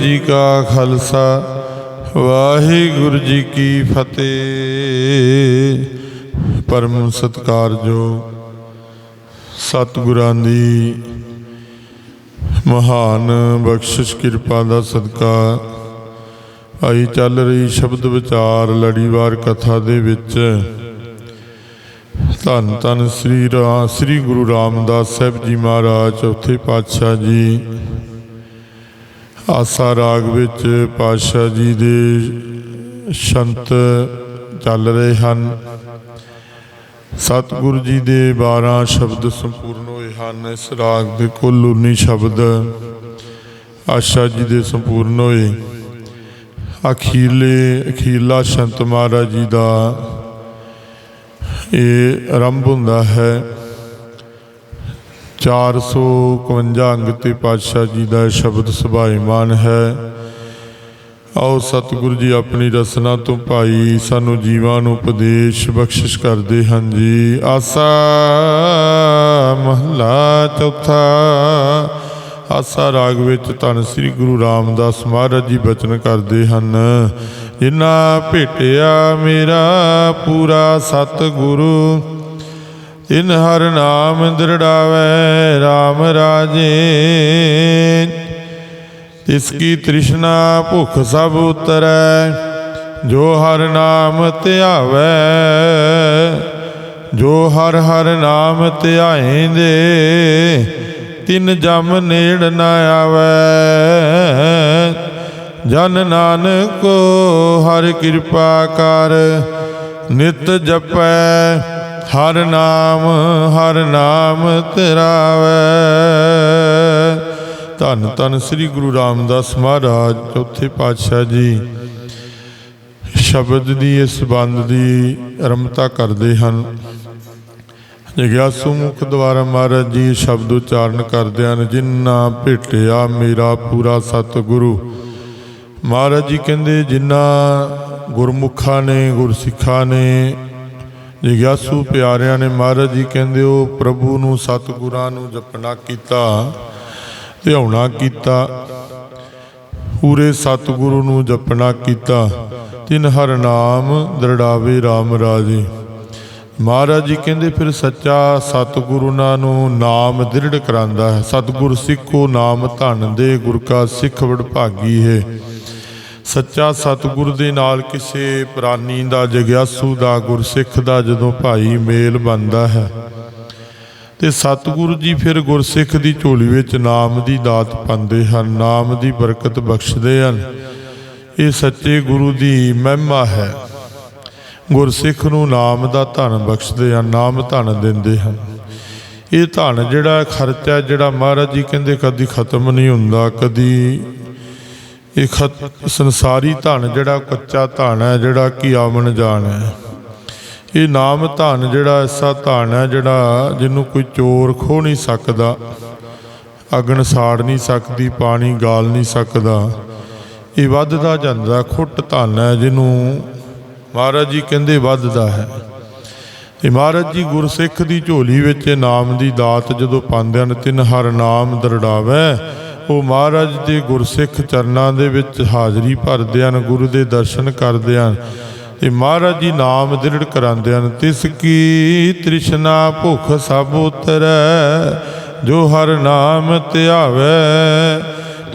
ਜੀ ਕਾ ਖਾਲਸਾ, ਵਾਹਿਗੁਰੂ ਜੀ ਕੀ ਫਤਿਹ। ਪਰਮ ਸਤਕਾਰਜੋ ਸਤਿਗੁਰਾਂ ਦੀ ਮਹਾਨ ਬਖਸ਼ਿਸ਼ ਕਿਰਪਾ ਦਾ ਸਦਕਾ ਆਈ ਚੱਲ ਰਹੀ ਸ਼ਬਦ ਵਿਚਾਰ ਲੜੀਵਾਰ ਕਥਾ ਦੇ ਵਿੱਚ। ਧੰਨ ਧੰਨ ਸ੍ਰੀ ਰਾ, ਸ੍ਰੀ ਗੁਰੂ ਰਾਮਦਾਸ ਸਾਹਿਬ ਜੀ ਮਹਾਰਾਜ, ਚੌਥੇ ਪਾਤਸ਼ਾਹ ਜੀ ਆਸਾ ਰਾਗ ਵਿੱਚ ਪਾਤਸ਼ਾਹ ਜੀ ਦੇ ਸ਼ੰਤ ਚੱਲ ਰਹੇ ਹਨ। ਸਤਿਗੁਰੂ ਜੀ ਦੇ 12 ਸ਼ਬਦ ਸੰਪੂਰਨ ਹੋਏ ਹਨ। ਇਸ ਰਾਗ ਦੇ ਕੁੱਲ 19 ਸ਼ਬਦ ਆਸ਼ਾ ਜੀ ਦੇ ਸੰਪੂਰਨ ਹੋਏ। ਅਖੀਰਲੇ, ਅਖੀਰਲਾ ਸ਼ੰਤ ਮਹਾਰਾਜ ਜੀ ਦਾ ਇਹ ਆਰੰਭ ਹੁੰਦਾ ਹੈ। 451 ਅੰਗ ਤੇ ਪਾਤਸ਼ਾਹ ਜੀ ਦਾ ਸ਼ਬਦ ਸੁਭਾਈਮਾਨ ਹੈ। ਆਓ ਸਤਿਗੁਰੂ ਜੀ ਆਪਣੀ ਰਸਨਾ ਤੋਂ ਭਾਈ ਸਾਨੂੰ ਜੀਵਾਂ ਨੂੰ ਉਪਦੇਸ਼ ਬਖਸ਼ਿਸ਼ ਕਰਦੇ ਹਨ ਜੀ। ਆਸਾ ਮਹਲਾ ਚੌਥਾ। ਆਸਾ ਰਾਗ ਵਿੱਚ ਧੰਨ ਸ੍ਰੀ ਗੁਰੂ ਰਾਮਦਾਸ ਮਹਾਰਾਜ ਜੀ ਬਚਨ ਕਰਦੇ ਹਨ। ਜਿਨਾ ਭੇਟਿਆ ਮੇਰਾ ਪੂਰਾ ਸਤਿਗੁਰੂ ਤਿਨ ਹਰ ਨਾਮ ਦ੍ਰਿੜਾਵੇ RAM ਰਾਜੇ। ਤਿਸ ਕੀ ਤ੍ਰਿਸ਼ਨਾ ਭੁਖ ਸਭ ਉਤਰੈ, ਜੋ ਹਰ ਨਾਮ ਧਿਆਵੈ। ਜੋ ਹਰ ਹਰ ਨਾਮ ਧਿਆਏਂਦੇ, ਤਿਨ ਜਮ ਨੇੜ ਨਾ ਆਵੈ। ਜਨ ਨਾਨਕੋ ਹਰ ਕਿਰਪਾ ਕਰ, ਨਿਤ ਜਪੈ। ਹਰ ਨਾਮ ਹਰ ਨਾਮ ਧਿਰਾਵੈ ਧੰਨ ਧੰਨ ਸ੍ਰੀ ਗੁਰੂ ਰਾਮਦਾਸ ਮਹਾਰਾਜ, ਚੌਥੇ ਪਾਤਸ਼ਾਹ ਜੀ। ਸ਼ਬਦ ਦੀ ਇਸ ਬੰਦ ਦੀ ਆਰੰਭਤਾ ਕਰਦੇ ਹਨ। ਜਗਿਆਸੂ ਮੁਖ ਦੁਆਰਾ ਮਹਾਰਾਜ ਜੀ ਸ਼ਬਦ ਉਚਾਰਨ ਕਰਦੇ ਹਨ, ਜਿੰਨਾ ਭੇਟਿਆ ਮੇਰਾ ਪੂਰਾ ਸਤਿਗੁਰੂ। ਮਹਾਰਾਜ ਜੀ ਕਹਿੰਦੇ, ਜਿੰਨਾ ਗੁਰਮੁਖਾਂ ਨੇ, ਗੁਰਸਿੱਖਾਂ ਨੇ ਜਗਿਆਸੂ ਪਿਆਰਿਆਂ ਨੇ ਮਹਾਰਾਜ ਜੀ ਕਹਿੰਦੇ, ਉਹ ਪ੍ਰਭੂ ਨੂੰ, ਸਤਿਗੁਰਾਂ ਨੂੰ ਜਪਣਾ ਕੀਤਾ, ਧਿਆਉਣਾ ਕੀਤਾ, ਪੂਰੇ ਸਤਿਗੁਰੂ ਨੂੰ ਜਪਣਾ ਕੀਤਾ। ਤਿਨ ਹਰ ਨਾਮ ਦਰੜਾਵੇ RAM ਰਾਜੇ। ਮਹਾਰਾਜ ਜੀ ਕਹਿੰਦੇ, ਫਿਰ ਸੱਚਾ ਸਤਿਗੁਰੂ ਨੂੰ ਨਾਮ ਦ੍ਰਿੜ ਕਰਾਂਦਾ ਹੈ। ਸਤਿਗੁਰ ਸਿੱਖੋ ਨਾਮ ਧਨ ਦੇ, ਗੁਰ ਕਾ ਸਿੱਖ ਵਡਭਾਗੀ ਹੈ। ਸੱਚਾ ਸਤਿਗੁਰ ਦੇ ਨਾਲ ਕਿਸੇ ਪ੍ਰਾਨੀ ਦਾ, ਜਗਿਆਸੂ ਦਾ, ਗੁਰਸਿੱਖ ਦਾ ਜਦੋਂ ਭਾਈ ਮੇਲ ਬਣਦਾ ਹੈ। ਤੇ ਸਤਿਗੁਰੂ ਜੀ ਫਿਰ ਗੁਰਸਿੱਖ ਦੀ ਝੋਲੀ ਵਿੱਚ ਨਾਮ ਦੀ ਦਾਤ ਪਾਉਂਦੇ ਹਨ, ਨਾਮ ਦੀ ਬਰਕਤ ਬਖਸ਼ਦੇ ਹਨ। ਇਹ ਸੱਚੇ ਗੁਰੂ ਦੀ ਮਹਿਮਾ ਹੈ। ਗੁਰਸਿੱਖ ਨੂੰ ਨਾਮ ਦਾ ਧਨ ਬਖਸ਼ਦੇ ਹਨ, ਨਾਮ ਧਨ ਦਿੰਦੇ ਹਨ। ਇਹ ਧਨ ਜਿਹੜਾ ਖਰਚਾ ਜਿਹੜਾ ਮਹਾਰਾਜ ਜੀ ਕਹਿੰਦੇ ਕਦੀ ਖਤਮ ਨਹੀਂ ਹੁੰਦਾ, ਕਦੀ ਇਹ ਖਤ ਸੰਸਾਰੀ ਧਨ ਜਿਹੜਾ ਕੱਚਾ ਧਨ ਹੈ, ਜਿਹੜਾ ਕਿ ਆਮਨ ਜਾਣ ਹੈ। ਇਹ ਨਾਮ ਧਨ ਜਿਹੜਾ ਐਸਾ ਧਨ ਹੈ ਜਿਹੜਾ ਜਿਹਨੂੰ ਕੋਈ ਚੋਰ ਖੋ ਨਹੀਂ ਸਕਦਾ, ਅਗਨ ਸਾੜ ਨਹੀਂ ਸਕਦੀ, ਪਾਣੀ ਗਾਲ ਨਹੀਂ ਸਕਦਾ। ਇਹ ਵੱਧਦਾ ਜਾਂਦਾ, ਖੁੱਟ ਧਨ ਹੈ ਜਿਹਨੂੰ ਮਹਾਰਾਜ ਜੀ ਕਹਿੰਦੇ ਵੱਧਦਾ ਹੈ। ਤੇ ਮਹਾਰਾਜ ਜੀ ਗੁਰਸਿੱਖ ਦੀ ਝੋਲੀ ਵਿੱਚ ਇਹ ਨਾਮ ਦੀ ਦਾਤ ਜਦੋਂ ਪਾਉਂਦੇ ਹਨ, ਤਿੰਨ ਹਰ ਨਾਮ ਦਰੜਾਵੇ। ਉਹ ਮਹਾਰਾਜ ਦੇ ਗੁਰਸਿੱਖ ਚਰਨਾਂ ਦੇ ਵਿੱਚ ਹਾਜ਼ਰੀ ਭਰਦੇ ਹਨ, ਗੁਰੂ ਦੇ ਦਰਸ਼ਨ ਕਰਦੇ ਹਨ। ਤੇ ਮਹਾਰਾਜ ਜੀ ਨਾਮ ਦ੍ਰਿੜ ਕਰਾਉਂਦੇ ਹਨ, ਤਿਸ ਕੀ ਤ੍ਰਿਸ਼ਨਾ ਭੁਖ ਸਭ ਉਤਰੈ, ਜੋ ਹਰ ਨਾਮ ਧਿਆਵੇ।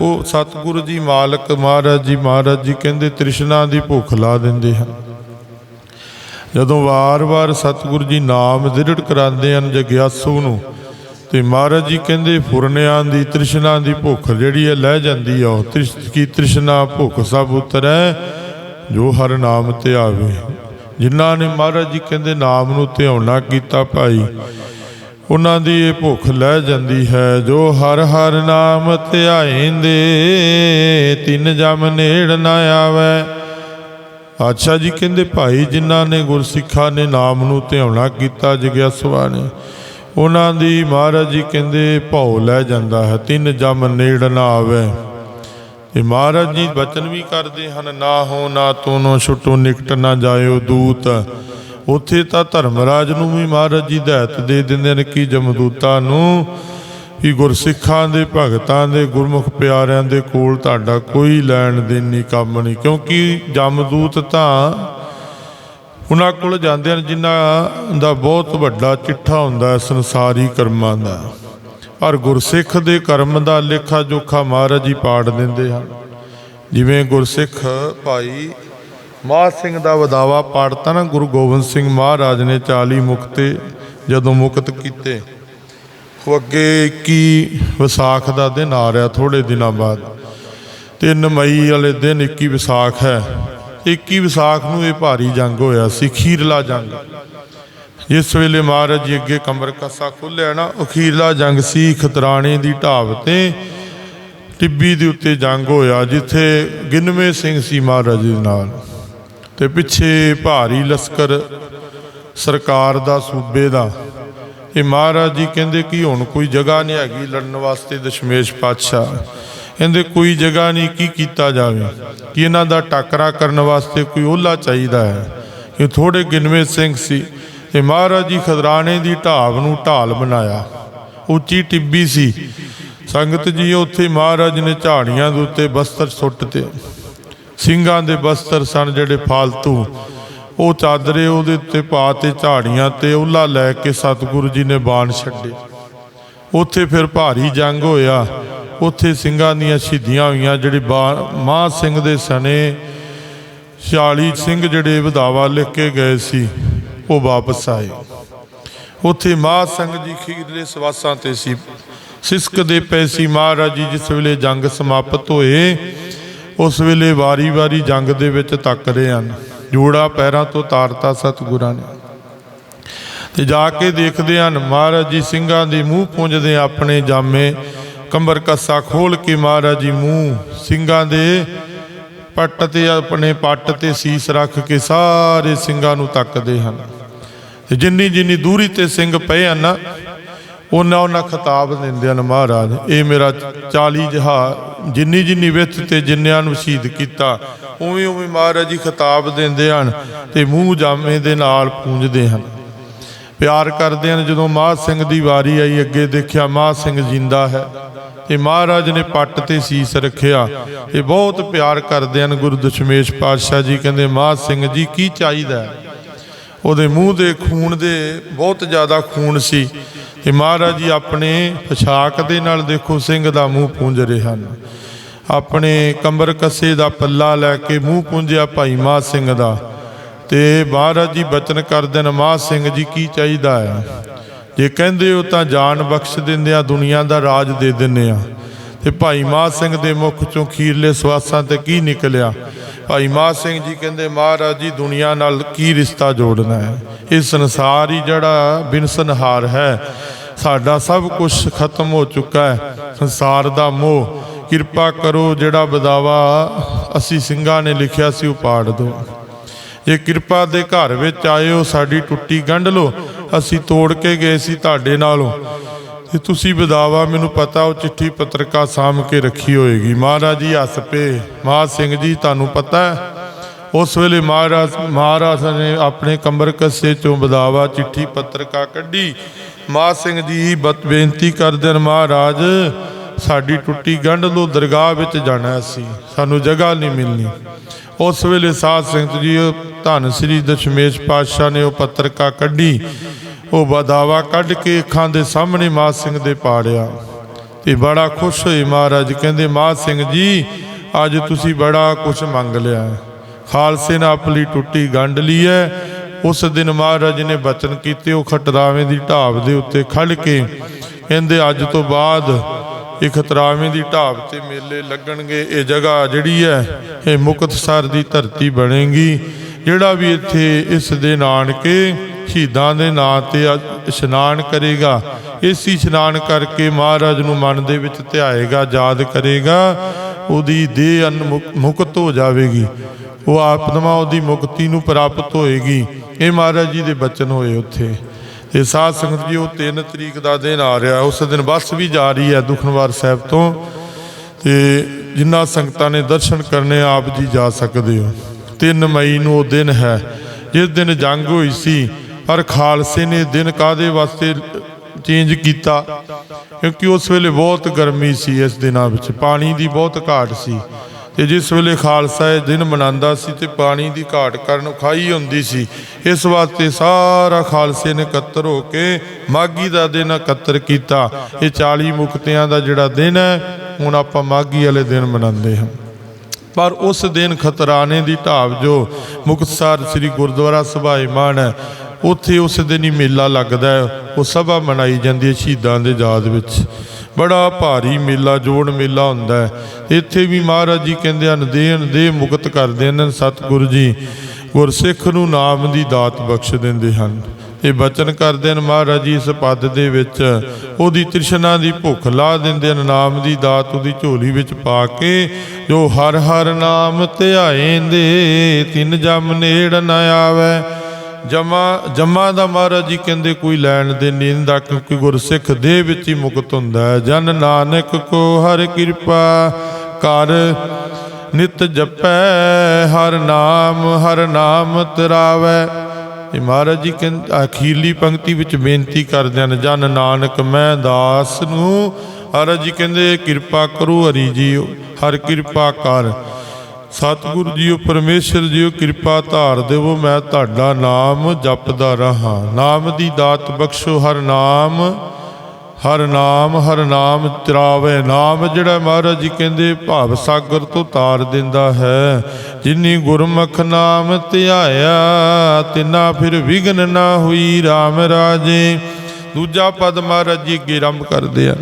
ਉਹ ਸਤਿਗੁਰੂ ਜੀ ਮਾਲਕ ਮਹਾਰਾਜ ਜੀ ਮਹਾਰਾਜ ਜੀ ਕਹਿੰਦੇ ਤ੍ਰਿਸ਼ਨਾ ਦੀ ਭੁੱਖ ਲਾ ਦਿੰਦੇ ਹਨ। ਜਦੋਂ ਵਾਰ-ਵਾਰ ਸਤਿਗੁਰੂ ਜੀ ਨਾਮ ਦ੍ਰਿੜ ਕਰਾਉਂਦੇ ਹਨ ਜਗਿਆਸੂ ਨੂੰ ਤੇ ਮਹਾਰਾਜ ਜੀ ਕਹਿੰਦੇ, ਫੁਰਨਿਆਂ ਦੀ, ਤ੍ਰਿਸ਼ਨਾ ਦੀ ਭੁੱਖ ਜਿਹੜੀ ਹੈ, ਲੈ ਜਾਂਦੀ ਆ ਉਹ। ਤ੍ਰਿਸ਼, ਕੀ ਤ੍ਰਿਸ਼ਨਾ ਭੁੱਖ ਸਭ ਉਤਰੈ ਜੋ ਹਰ ਨਾਮ ਤੇ ਆਵੇ। ਜਿਨ੍ਹਾਂ ਨੇ ਮਹਾਰਾਜ ਜੀ ਕਹਿੰਦੇ, ਨਾਮ ਨੂੰ ਧਿਆਉਣਾ ਕੀਤਾ ਭਾਈ, ਉਹਨਾਂ ਦੀ ਇਹ ਭੁੱਖ ਲੈ ਜਾਂਦੀ ਹੈ। ਜੋ ਹਰ ਹਰ ਨਾਮ ਧਿਆਇਂਦੇ ਤਿੰਨ ਜਮ ਨੇੜ ਨਾ ਆਵੇ। ਅੱਛਾ ਜੀ ਕਹਿੰਦੇ, ਭਾਈ, ਜਿਨ੍ਹਾਂ ਨੇ ਗੁਰਸਿੱਖਾਂ ਨੇ ਨਾਮ ਨੂੰ ਧਿਆਉਣਾ ਕੀਤਾ ਜਗਿਆਸਵਾ ਨੇ ਉਹਨਾਂ ਦੀ ਮਹਾਰਾਜ ਜੀ ਕਹਿੰਦੇ, ਭਉ ਲੈ ਜਾਂਦਾ ਹੈ, ਤਿੰਨ ਜਮ ਨੇੜ ਨਾ ਆਵੇ। ਤੇ ਮਹਾਰਾਜ ਜੀ ਬਚਨ ਵੀ ਕਰਦੇ ਹਨ, ਨਾ ਹੋ, ਨਾ ਤੂਨੋ, ਛੁੱਟੋ, ਨਿਕਟ ਨਾ ਜਾਇਓ ਦੂਤ। ਉੱਥੇ ਤਾਂ ਧਰਮਰਾਜ ਨੂੰ ਵੀ ਮਹਾਰਾਜ ਜੀ ਹਦਾਇਤ ਦੇ ਦਿੰਦੇ ਨੇ ਕਿ ਜਮਦੂਤਾਂ ਨੂੰ ਕਿ ਗੁਰਸਿੱਖਾਂ ਦੇ, ਭਗਤਾਂ ਦੇ, ਗੁਰਮੁਖ ਪਿਆਰਿਆਂ ਦੇ ਕੋਲ ਤੁਹਾਡਾ ਕੋਈ ਲੈਣ ਦੇਣ ਨਹੀਂ, ਕੰਮ ਨਹੀਂ, ਕਿਉਂਕਿ ਜਮਦੂਤ ਤਾਂ ਉਹਨਾਂ ਕੋਲ ਜਾਂਦੇ ਹਨ, ਜਿਨ੍ਹਾਂ ਦਾ ਬਹੁਤ ਵੱਡਾ ਚਿੱਠਾ ਹੁੰਦਾ ਹੈ, ਸੰਸਾਰੀ ਕਰਮਾਂ ਦਾ। ਪਰ ਗੁਰਸਿੱਖ ਦੇ ਕਰਮ ਦਾ ਲੇਖਾ ਜੋਖਾ ਮਹਾਰਾਜ ਜੀ ਪਾੜ ਦਿੰਦੇ ਹਨ। ਜਿਵੇਂ ਗੁਰਸਿੱਖ ਭਾਈ ਮਾਹ ਸਿੰਘ ਦਾ ਵਦਾਵਾ ਪਾੜਤਾ ਨਾ, ਗੁਰੂ ਗੋਬਿੰਦ ਸਿੰਘ ਮਹਾਰਾਜ ਨੇ 40 ਮੁਕਤੇ ਜਦੋਂ ਮੁਕਤ ਕੀਤੇ, ਉਹ ਅੱਗੇ 21 ਵਿਸਾਖ ਦਾ ਦਿਨ ਆ ਰਿਹਾ ਥੋੜੇ ਦਿਨਾਂ ਬਾਅਦ। 3 ਮਈ ਵਾਲੇ ਦਿਨ 21 ਵਿਸਾਖ ਹੈ। 21 ਵਿਸਾਖ ਨੂੰ ਇਹ ਭਾਰੀ ਜੰਗ ਹੋਇਆ ਸੀ, ਖੀਰਲਾ ਜੰਗ। ਜਿਸ ਵੇਲੇ ਮਹਾਰਾਜ ਜੀ ਅੱਗੇ ਕਮਰ ਕੱਸਾ ਖੁੱਲਿਆ ਨਾ ਅਖੀਰਲਾ ਜੰਗ ਸੀ, ਖਤਰਾਣੇ ਦੀ ਢਾਬ ਤੇ ਟਿੱਬੀ ਦੇ ਉੱਤੇ ਜੰਗ ਹੋਇਆ, ਜਿੱਥੇ ਗਿਨਵੇਂ ਸਿੰਘ ਸੀ ਮਹਾਰਾਜ ਜੀ ਨਾਲ। ਤੇ ਪਿੱਛੇ ਭਾਰੀ ਲਸ਼ਕਰ ਸਰਕਾਰ ਦਾ, ਸੂਬੇ ਦਾ। ਇਹ ਮਹਾਰਾਜ ਜੀ ਕਹਿੰਦੇ ਕਿ ਹੁਣ ਕੋਈ ਜਗ੍ਹਾ ਨਹੀਂ ਹੈਗੀ ਲੜਨ ਵਾਸਤੇ ਦਸ਼ਮੇਸ਼ ਪਾਤਸ਼ਾਹ। ਕਹਿੰਦੇ ਕੋਈ ਜਗ੍ਹਾ ਨਹੀਂ ਕੀ ਕੀਤਾ ਜਾਵੇ। ਕਿ ਇਹਨਾਂ ਦਾ ਟਾਕਰਾ ਕਰਨ ਵਾਸਤੇ ਕੋਈ ਓਲਾ ਚਾਹੀਦਾ ਹੈ? ਕਿ ਥੋੜੇ ਗਿਣਵੇਂ ਸਿੰਘ ਸੀ। ਤੇ ਮਹਾਰਾਜ ਜੀ ਖਦਰਾਣੇ ਦੀ ਢਾਬ ਨੂੰ ਢਾਲ ਬਣਾਇਆ। ਉੱਚੀ ਟਿੱਬੀ ਸੀ। ਸੰਗਤ ਜੀ ਉੱਥੇ ਮਹਾਰਾਜ ਨੇ ਝਾੜੀਆਂ ਦੇ ਉੱਤੇ ਬਸਤਰ ਸੁੱਟ ਤੇ ਸਿੰਘਾਂ ਦੇ ਬਸਤਰ ਸਨ ਜਿਹੜੇ ਫਾਲਤੂ। ਉਹ ਚਾਦਰੇ ਉਹਦੇ ਉੱਤੇ ਪਾ ਤੇ ਝਾੜੀਆਂ ਤੇ ਉਹਲਾ ਲੈ ਕੇ ਸਤਿਗੁਰੂ ਜੀ ਨੇ ਬਾਣ ਛੱਡੇ। ਉੱਥੇ ਫਿਰ ਭਾਰੀ ਜੰਗ ਹੋਇਆ। ਉੱਥੇ ਸਿੰਘਾਂ ਦੀਆਂ ਸ਼ਹੀਦੀਆਂ ਹੋਈਆਂ, ਜਿਹੜੇ ਬਾ- ਮਾਹ ਸਿੰਘ ਦੇ ਸਣੇ 40 ਸਿੰਘ ਜਿਹੜੇ ਵਧਾਵਾ ਲਿਖ ਕੇ ਗਏ ਸੀ, ਉਹ ਵਾਪਸ ਆਏ। ਉੱਥੇ ਮਾਹ ਸਿੰਘ ਜੀ ਖੀਰਲੇ ਸਵਾਸਾਂ ਤੇ ਸੀ। ਸਿਸਕ ਦੇ ਪਏ ਸੀ ਮਹਾਰਾਜ ਜੀ ਜਿਸ ਵੇਲੇ ਜੰਗ ਸਮਾਪਤ ਹੋਏ, ਉਸ ਵੇਲੇ ਵਾਰੀ-ਵਾਰੀ ਜੰਗ ਦੇ ਵਿੱਚ ਤੱਕ ਰਹੇ ਹਨ। ਜੋੜਾ ਪੈਰਾਂ ਤੋਂ ਤਾਰਤਾ ਸਤਿਗੁਰਾਂ ਨੇ। ਤੇ ਜਾ ਕੇ ਦੇਖਦੇ ਹਨ, ਮਹਾਰਾਜ ਜੀ ਸਿੰਘਾਂ ਦੇ ਮੂੰਹ ਪੂੰਝਦੇ ਆਪਣੇ ਜਾਮੇ ਕੰਬਰ ਕੱਸਾ ਖੋਲ ਕੇ ਮਹਾਰਾਜ ਜੀ ਮੂੰਹ ਸਿੰਘਾਂ ਦੇ ਪੱਟ ਤੇ ਆਪਣੇ ਪੱਟ ਤੇ ਸੀਸ ਰੱਖ ਕੇ ਸਾਰੇ ਸਿੰਘਾਂ ਨੂੰ ਤੱਕਦੇ ਹਨ। ਤੇ ਜਿੰਨੀ ਜਿੰਨੀ ਦੂਰੀ ਤੇ ਸਿੰਘ ਪਏ ਹਨ ਨਾ ਉਹਨਾਂ ਉਹਨਾਂ ਖਿਤਾਬ ਦਿੰਦੇ ਹਨ ਮਹਾਰਾਜ, ਇਹ ਮੇਰਾ 40 ਜਹਾ ਜਿੰਨੀ ਜਿੰਨੀ ਵਿੱਥ ਤੇ ਜਿੰਨਿਆਂ ਨੂੰ ਸ਼ਹੀਦ ਕੀਤਾ, ਉਵੇਂ ਉਵੇਂ ਮਹਾਰਾਜ ਜੀ ਖਿਤਾਬ ਦਿੰਦੇ ਹਨ ਤੇ ਮੂੰਹ ਜਾਮੇ ਦੇ ਨਾਲ ਪੂੰਝਦੇ ਹਨ। ਪਿਆਰ ਕਰਦੇ ਹਨ। ਜਦੋਂ ਮਾਹ ਸਿੰਘ ਦੀ ਵਾਰੀ ਆਈ, ਅੱਗੇ ਦੇਖਿਆ ਮਾਹ ਸਿੰਘ ਜਿੰਦਾ ਹੈ। ਤੇ ਮਹਾਰਾਜ ਨੇ ਪੱਟ ਤੇ ਸੀਸ ਰੱਖਿਆ। ਤੇ ਬਹੁਤ ਪਿਆਰ ਕਰਦੇ ਹਨ ਗੁਰੂ ਦਸ਼ਮੇਸ਼ ਪਾਤਸ਼ਾਹ ਜੀ। ਕਹਿੰਦੇ ਮਾਹ ਸਿੰਘ ਜੀ, ਕੀ ਚਾਹੀਦਾ ਉਹਦੇ ਮੂੰਹ ਦੇ ਖੂਨ ਦੇ ਬਹੁਤ ਜ਼ਿਆਦਾ ਖੂਨ ਸੀ। ਤੇ ਮਹਾਰਾਜ ਜੀ ਆਪਣੇ ਪੋਸ਼ਾਕ ਦੇ ਨਾਲ ਦੇਖੋ, ਸਿੰਘ ਦਾ ਮੂੰਹ ਪੂੰਝ ਰਹੇ ਹਨ। ਆਪਣੇ ਕੰਬਰ ਕੱਸੇ ਦਾ ਪੱਲਾ ਲੈ ਕੇ ਮੂੰਹ ਪੂੰਝਿਆ ਭਾਈ ਮਾਹ ਸਿੰਘ ਦਾ। ਤੇ ਮਹਾਰਾਜ ਜੀ ਬਚਨ ਕਰਦੇ ਨੇ, ਮਾਹ ਸਿੰਘ ਜੀ ਕੀ ਚਾਹੀਦਾ ਹੈ? ਜੇ ਕਹਿੰਦੇ ਹੋ ਤਾਂ ਜਾਨ ਬਖਸ਼ ਦਿੰਦੇ ਆ, ਦੁਨੀਆ ਦਾ ਰਾਜ ਦੇ ਦਿੰਦੇ ਆ। ਤੇ ਭਾਈ ਮਾਹ ਸਿੰਘ ਦੇ ਮੁਖ ਚੋਂ ਖੀਰਲੇ ਸਵਾਸਾਂ ਤੇ ਕੀ ਨਿਕਲਿਆ? ਭਾਈ ਮਾਹ ਸਿੰਘ ਜੀ ਕਹਿੰਦੇ, ਮਹਾਰਾਜ ਜੀ, ਦੁਨੀਆ ਨਾਲ ਕੀ ਰਿਸ਼ਤਾ ਜੋੜਨਾ ਹੈ? ਇਹ ਸੰਸਾਰ ਹੀ ਜਿਹੜਾ ਬਿਨਸਨਹਾਰ ਹੈ। ਸਾਡਾ ਸਭ ਕੁਝ ਖਤਮ ਹੋ ਚੁੱਕਾ ਹੈ। ਸੰਸਾਰ ਦਾ ਮੋਹ, ਕਿਰਪਾ ਕਰੋ, ਜਿਹੜਾ ਬਦਾਵਾ ਅਸੀਂ ਸਿੰਘਾਂ ਨੇ ਲਿਖਿਆ ਸੀ, ਉਹ ਪਾੜ ਦਿਓ। ਜੇ ਕਿਰਪਾ ਦੇ ਘਰ ਵਿੱਚ ਆਇਓ, ਸਾਡੀ ਟੁੱਟੀ ਗੰਢ ਲੋ ਅਸੀਂ ਤੋੜ ਕੇ ਗਏ ਸੀ ਤੁਹਾਡੇ ਨਾਲੋਂ। ਤੇ ਤੁਸੀਂ ਬਦਾਵਾ ਮੈਨੂੰ ਪਤਾ ਉਹ ਚਿੱਠੀ ਪੱਤਰਕਾ ਸਾਂਭ ਕੇ ਰੱਖੀ ਹੋਏਗੀ। ਮਹਾਰਾਜ ਜੀ, ਹੱਸ ਪਏ। ਮਹਾ ਸਿੰਘ ਜੀ, ਤੁਹਾਨੂੰ ਪਤਾ ਉਸ ਵੇਲੇ ਮਹਾਰਾਜ ਮਹਾਰਾਜ ਨੇ ਆਪਣੇ ਕੰਬਰ ਕੱਸੇ ਚੋਂ ਬਦਾਵਾ ਚਿੱਠੀ ਪੱਤਰਕਾ ਕੱਢੀ। ਮਹਾ ਸਿੰਘ ਜੀ ਬਤ ਬੇਨਤੀ ਕਰਦੇ ਨੇ, ਮਹਾਰਾਜ ਸਾਡੀ ਟੁੱਟੀ ਗੰਢ ਲੋ ਦਰਗਾਹ ਵਿੱਚ ਜਾਣਾ ਸੀ। ਸਾਨੂੰ ਜਗ੍ਹਾ ਨਹੀਂ ਮਿਲਣੀ। ਉਸ ਵੇਲੇ ਸਾਧ ਸੰਗਤ ਜੀ ਧੰਨ ਸ੍ਰੀ ਦਸ਼ਮੇਸ਼ ਪਾਤਸ਼ਾਹ ਨੇ ਉਹ ਪੱਤਰਕਾ ਕੱਢੀ। ਉਹ ਬਦਾਵਾ ਕੱਢ ਕੇ ਅੱਖਾਂ ਦੇ ਸਾਹਮਣੇ ਮਾਤ ਸਿੰਘ ਦੇ ਪਾੜਿਆ। ਤੇ ਬੜਾ ਖੁਸ਼ ਹੋਏ ਮਹਾਰਾਜ, ਕਹਿੰਦੇ ਮਾਤ ਸਿੰਘ ਜੀ, ਅੱਜ ਤੁਸੀਂ ਬੜਾ ਕੁਝ ਮੰਗ ਲਿਆ ਖਾਲਸੇ ਨੇ ਆਪਣੀ ਟੁੱਟੀ ਗੰਢ ਲਈ ਹੈ। ਉਸ ਦਿਨ ਮਹਾਰਾਜ ਨੇ ਬਚਨ ਕੀਤੇ, ਉਹ ਖਟਰਾਵੇਂ ਦੀ ਢਾਬ ਦੇ ਉੱਤੇ ਖੜ ਕੇ, ਕਹਿੰਦੇ, ਅੱਜ ਤੋਂ ਬਾਅਦ ਇਹ ਖਤਰਾਵੇਂ ਦੀ ਢਾਬ ਤੇ ਮੇਲੇ ਲੱਗਣਗੇ। ਇਹ ਜਗ੍ਹਾ ਜਿਹੜੀ ਹੈ, ਇਹ ਮੁਕਤਸਰ ਦੀ ਧਰਤੀ ਬਣੇਗੀ। ਜਿਹੜਾ ਵੀ ਇੱਥੇ ਇਸ ਦੇ ਨਾਨਕੇ ਸ਼ਹੀਦਾਂ ਦੇ ਨਾਂ ਤੇ ਇਸ਼ਨਾਨ ਕਰੇਗਾ, ਇਸ ਇਸ਼ਨਾਨ ਕਰਕੇ ਮਹਾਰਾਜ ਨੂੰ ਮਨ ਦੇ ਵਿੱਚ ਧਿਆਏਗਾ, ਯਾਦ ਕਰੇਗਾ। ਉਹਦੀ ਦੇਹ ਅਨਮੁਕ- ਮੁਕਤ ਹੋ ਜਾਵੇਗੀ। ਉਹ ਆਤਮਾ ਉਹਦੀ ਮੁਕਤੀ ਨੂੰ ਪ੍ਰਾਪਤ ਹੋਏਗੀ। ਇਹ ਮਹਾਰਾਜ ਜੀ ਦੇ ਬਚਨ ਹੋਏ ਉੱਥੇ। ਤੇ ਸਾਧ ਸੰਗਤ ਜੀ ਉਹ 3 ਤਰੀਕ ਦਾ ਦਿਨ ਆ ਰਿਹਾ। ਉਸ ਦਿਨ ਬੱਸ ਵੀ ਜਾ ਰਹੀ ਹੈ ਦੁਖਨਵਾਰ ਸਾਹਿਬ ਤੋਂ। ਤੇ ਜਿਨ੍ਹਾਂ ਸੰਗਤਾਂ ਨੇ ਦਰਸ਼ਨ ਕਰਨੇ ਆਪ ਜੀ ਜਾ ਸਕਦੇ ਹੋ। 3 ਮਈ ਨੂੰ ਉਹ ਦਿਨ ਹੈ। ਜਿਸ ਦਿਨ ਜੰਗ ਹੋਈ ਸੀ, ਪਰ ਖਾਲਸੇ ਨੇ ਦਿਨ ਕਾਦੇ ਵਾਸਤੇ ਚੇਂਜ ਕੀਤਾ? ਕਿਉਂਕਿ ਉਸ ਵੇਲੇ ਬਹੁਤ ਗਰਮੀ ਸੀ ਇਸ ਦਿਨਾਂ ਵਿੱਚ। ਪਾਣੀ ਦੀ ਬਹੁਤ ਘਾਟ ਸੀ। ਤੇ ਜਿਸ ਵੇਲੇ ਖਾਲਸਾ ਇਹ ਦਿਨ ਮਨਾਉਂਦਾ ਸੀ ਤੇ ਪਾਣੀ ਦੀ ਘਾਟ ਕਾਰਨ ਖਾਈ ਹੁੰਦੀ ਸੀ, ਇਸ ਵਾਸਤੇ ਸਾਰਾ ਖਾਲਸੇ ਨੇ ਇਕੱਤਰ ਹੋ ਕੇ ਮਾਗੀ ਦਾ ਦਿਨ ਇਕੱਤਰ ਕੀਤਾ। ਇਹ 40 ਮੁਕਤਿਆਂ ਦਾ ਜਿਹੜਾ ਦਿਨ ਹੈ, ਹੁਣ ਆਪਾਂ ਮਾਗੀ ਵਾਲੇ ਦਿਨ ਮਨਾਉਂਦੇ ਹਾਂ। ਪਰ ਉਸ ਦਿਨ ਖਤਰਾਣੇ ਦੀ ਢਾਬ ਜੋ ਮੁਕਤਸਰ ਸ੍ਰੀ ਗੁਰਦੁਆਰਾ ਸਭਾਈਮਾਨ ਹੈ, ਉੱਥੇ ਉਸ ਦਿਨ ਹੀ ਮੇਲਾ ਲੱਗਦਾ ਹੈ, ਉਹ ਸਭਾ ਮਨਾਈ ਜਾਂਦੀ ਹੈ ਸ਼ਹੀਦਾਂ ਦੇ ਯਾਦ ਵਿੱਚ। ਬੜਾ ਭਾਰੀ ਮੇਲਾ, ਜੋੜ ਮੇਲਾ ਹੁੰਦਾ ਹੈ। ਇੱਥੇ ਵੀ ਮਹਾਰਾਜ ਜੀ ਕਹਿੰਦੇ ਹਨ ਦੇਣ ਦੇ ਮੁਕਤ ਕਰਦੇ ਹਨ ਸਤਿਗੁਰੂ ਜੀ। ਗੁਰਸਿੱਖ ਨੂੰ ਨਾਮ ਦੀ ਦਾਤ ਬਖਸ਼ ਦਿੰਦੇ ਹਨ। ਇਹ ਬਚਨ ਕਰਦੇ ਹਨ ਮਹਾਰਾਜ ਜੀ ਇਸ ਪਦ ਦੇ ਵਿੱਚ। ਉਹਦੀ ਤ੍ਰਿਸ਼ਨਾ ਦੀ ਭੁੱਖ ਲਾ ਦਿੰਦੇ ਹਨ, ਨਾਮ ਦੀ ਦਾਤ ਉਹਦੀ ਝੋਲੀ ਵਿੱਚ ਪਾ ਕੇ। ਜੋ ਹਰ ਹਰ ਨਾਮ ਧਿਆਏਂਦੇ, ਤਿੰਨ ਜਮ ਨੇੜ ਨ ਆਵੇ। ਜਮਾ ਜਮਾ ਦਾ ਮਹਾਰਾਜ ਜੀ ਕਹਿੰਦੇ, ਕੋਈ ਲੈਣ ਦੇ ਨੀਂਦ ਦਾ ਕਿਉਂਕਿ ਗੁਰਸਿੱਖ ਦੇ ਵਿੱਚ ਹੀ ਮੁਕਤ ਹੁੰਦਾ ਹੈ। ਜਨ ਨਾਨਕ ਕੋ ਹਰ ਕਿਰਪਾ ਕਰ, ਨਿਤ ਜਪੈ, ਹਰ ਨਾਮ ਹਰ ਨਾਮ ਤਰਾਵੈ। ਇਹ ਮਹਾਰਾਜ ਜੀ ਕਹਿੰਦੇ ਅਖੀਰਲੀ ਪੰਕਤੀ ਵਿੱਚ ਬੇਨਤੀ ਕਰਦੇ ਹਨ, ਜਨ ਨਾਨਕ ਮੈਂ ਦਾਸ ਨੂੰ। ਮਹਾਰਾਜ ਜੀ ਕਹਿੰਦੇ, ਕਿਰਪਾ ਕਰੋ ਹਰੀ ਜੀ, ਹਰ ਕਿਰਪਾ ਕਰ। ਸਤਿਗੁਰੂ ਜੀਓ ਪਰਮੇਸ਼ਰ ਜੀਓ ਕਿਰਪਾ ਧਾਰ ਦੇਵੋ, ਮੈਂ ਤੁਹਾਡਾ ਨਾਮ ਜਪਦਾ ਰਹਾ। ਨਾਮ ਦੀ ਦਾਤ ਬਖਸ਼ੋ, ਹਰ ਨਾਮ ਹਰ ਨਾਮ ਹਰ ਨਾਮ ਤਰਾਵੇ। ਨਾਮ ਜਿਹੜਾ ਮਹਾਰਾਜ ਜੀ ਕਹਿੰਦੇ, ਭਾਵ ਸਾਗਰ ਤੋਂ ਤਾਰ ਦਿੰਦਾ ਹੈ। ਜਿਨੀ ਗੁਰਮੁਖ ਨਾਮ ਧਿਆਇਆ, ਤਿਨਾ ਫਿਰ ਵਿਗਨ ਨਾ ਹੋਈ RAM ਰਾਜੇ। ਦੂਜਾ ਪਦ ਮਹਾਰਾਜ ਜੀ ਅੱਗੇ ਆਰੰਭ ਕਰਦੇ ਆ।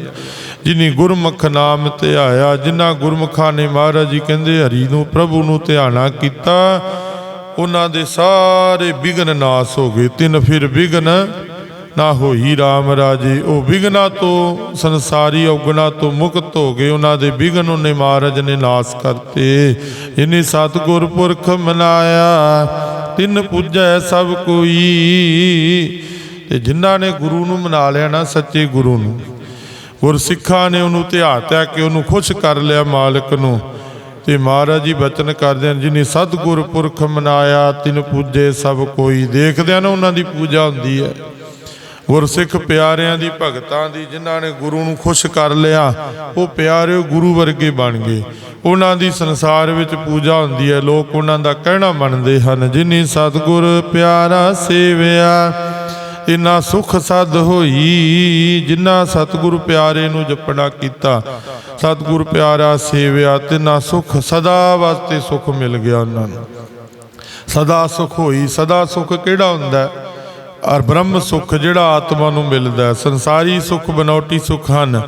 ਜਿਨੀ ਗੁਰਮੁਖ ਨਾਮ ਤੇ ਆਇਆ, ਜਿਨ੍ਹਾਂ ਗੁਰਮੁਖਾਂ ਨੇ ਮਹਾਰਾਜ ਜੀ ਕਹਿੰਦੇ, ਹਰੀ ਨੂੰ, ਪ੍ਰਭੂ ਨੂੰ ਧਿਆਣਾ ਕੀਤਾ, ਉਹਨਾਂ ਦੇ ਸਾਰੇ ਵਿਗਨ ਨਾਸ ਹੋ ਗਏ। ਤਿੰਨ ਫਿਰ ਵਿਗਨ ਨਾ ਹੋਈ RAM ਰਾਜੇ, ਉਹ ਵਿਗਨਾ ਤੋਂ ਸੰਸਾਰੀ ਔਗਣਾ ਤੋਂ ਮੁਕਤ ਹੋ ਗਏ। ਉਹਨਾਂ ਦੇ ਵਿਗਨ ਉਹਨੇ ਮਹਾਰਾਜ ਨੇ ਨਾਸ ਕਰਤੇ। ਇਨੀ ਸਤਿਗੁਰ ਪੁਰਖ ਮਨਾਇਆ, ਤਿੰਨ ਪੂਜੈ ਸਭ ਕੋਈ। ਤੇ ਜਿਨ੍ਹਾਂ ਨੇ ਗੁਰੂ ਨੂੰ ਮਨਾ ਲਿਆ ਨਾ, ਸੱਚੇ ਗੁਰੂ ਨੂੰ। ਗੁਰਸਿੱਖਾਂ ਨੇ ਉਹਨੂੰ ਧਿਆਤਿਆ ਕਿ ਉਹਨੂੰ ਖੁਸ਼ ਕਰ ਲਿਆ ਮਾਲਕ ਨੂੰ। ਤੇ ਮਹਾਰਾਜ ਜੀ ਬਚਨ ਕਰਦੇ ਹਨ, ਜਿਨੇ ਸਤਿਗੁਰ ਪੁਰਖ ਮਨਾਇਆ, ਤਿਨ ਪੂਜੇ ਸਭ ਕੋਈ ਦੇਖਦਿਆਂ ਨਾ ਉਹਨਾਂ ਦੀ ਪੂਜਾ ਹੁੰਦੀ ਹੈ। ਗੁਰਸਿੱਖ ਪਿਆਰਿਆਂ ਦੀ, ਭਗਤਾਂ ਦੀ, ਜਿਨ੍ਹਾਂ ਨੇ ਗੁਰੂ ਨੂੰ ਖੁਸ਼ ਕਰ ਲਿਆ, ਉਹ ਪਿਆਰੇ ਗੁਰੂ ਵਰਗੇ ਬਣ ਗਏ। ਉਹਨਾਂ ਦੀ ਸੰਸਾਰ ਵਿੱਚ ਪੂਜਾ ਹੁੰਦੀ ਹੈ, ਲੋਕ ਉਹਨਾਂ ਦਾ ਕਹਿਣਾ ਮੰਨਦੇ ਹਨ, ਜਿਨੀ ਸਤਿਗੁਰ ਪਿਆਰਾ ਸੇਵਿਆ ਇਨਾ ਸੁਖ ਸਦ ਹੋਈ ਜਿਨ੍ਹਾਂ ਸਤਿਗੁਰ ਪਿਆਰੇ ਨੂੰ ਜਪਣਾ ਕੀਤਾ। ਸਤਿਗੁਰ ਪਿਆਰਾ ਸੇਵਿਆ, ਤਿਨਾ ਸੁਖ ਸਦਾ ਵਾਸਤੇ ਸੁਖ ਮਿਲ ਗਿਆ ਉਹਨਾਂ ਨੂੰ। ਸਦਾ ਸੁਖ ਹੋਈ, ਸਦਾ ਸੁਖ ਕਿਹੜਾ ਹੁੰਦਾ? ਔਰ ਬ੍ਰਹਮ ਸੁਖ ਜਿਹੜਾ ਆਤਮਾ ਨੂੰ ਮਿਲਦਾ ਹੈ। ਸੰਸਾਰੀ ਸੁਖ, ਬਨੌਟੀ ਸੁਖ ਹਨ।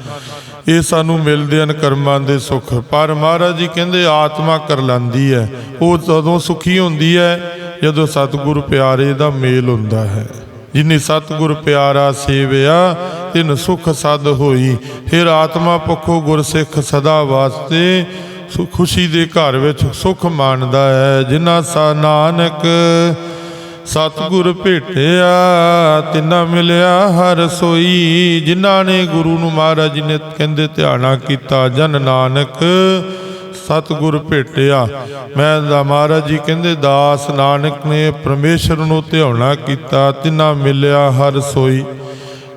ਇਹ ਸਾਨੂੰ ਮਿਲਦੇ ਹਨ ਕਰਮਾਂ ਦੇ ਸੁਖ। ਪਰ ਮਹਾਰਾਜ ਜੀ ਕਹਿੰਦੇ ਆਤਮਾ ਕਰ ਲੈਂਦੀ ਹੈ। ਉਹ ਤਦੋਂ ਸੁਖੀ ਹੁੰਦੀ ਹੈ ਜਦੋਂ ਸਤਿਗੁਰੂ ਪਿਆਰੇ ਦਾ ਮੇਲ ਹੁੰਦਾ ਹੈ। ਜਿਨੇ ਸਤਿਗੁਰ ਪਿਆਰਾ ਸੇਵਿਆ, ਤਿਨ ਸੁਖ ਸਦ ਹੋਈ। ਫਿਰ ਆਤਮਾ ਪੱਖੋਂ ਗੁਰਸਿੱਖ ਸਦਾ ਵਾਸਤੇ ਖੁਸ਼ੀ ਦੇ ਘਰ ਵਿੱਚ ਸੁਖ ਮਾਣਦਾ ਹੈ। ਜਿਨ੍ਹਾਂ ਸਾ ਨਾਨਕ ਸਤਿਗੁਰ ਭੇਟਿਆ, ਤਿਨਾ ਮਿਲਿਆ ਹਰ ਸੋਈ। ਜਿਨ੍ਹਾਂ ਨੇ ਗੁਰੂ ਨੂੰ ਮਹਾਰਾਜ ਜੀ ਨੇ ਕਹਿੰਦੇ ਧਿਆਣਾ ਕੀਤਾ, ਜਨ ਨਾਨਕ ਸਤਿਗੁਰ ਭੇਟਿਆ। ਮੈਂ ਦਾ ਮਹਾਰਾਜ ਜੀ ਕਹਿੰਦੇ, ਦਾਸ ਨਾਨਕ ਨੇ ਪਰਮੇਸ਼ਰ ਨੂੰ ਧਿਆਉਣਾ ਕੀਤਾ, ਤਿਨਾ ਮਿਲਿਆ ਹਰ ਸੋਈ।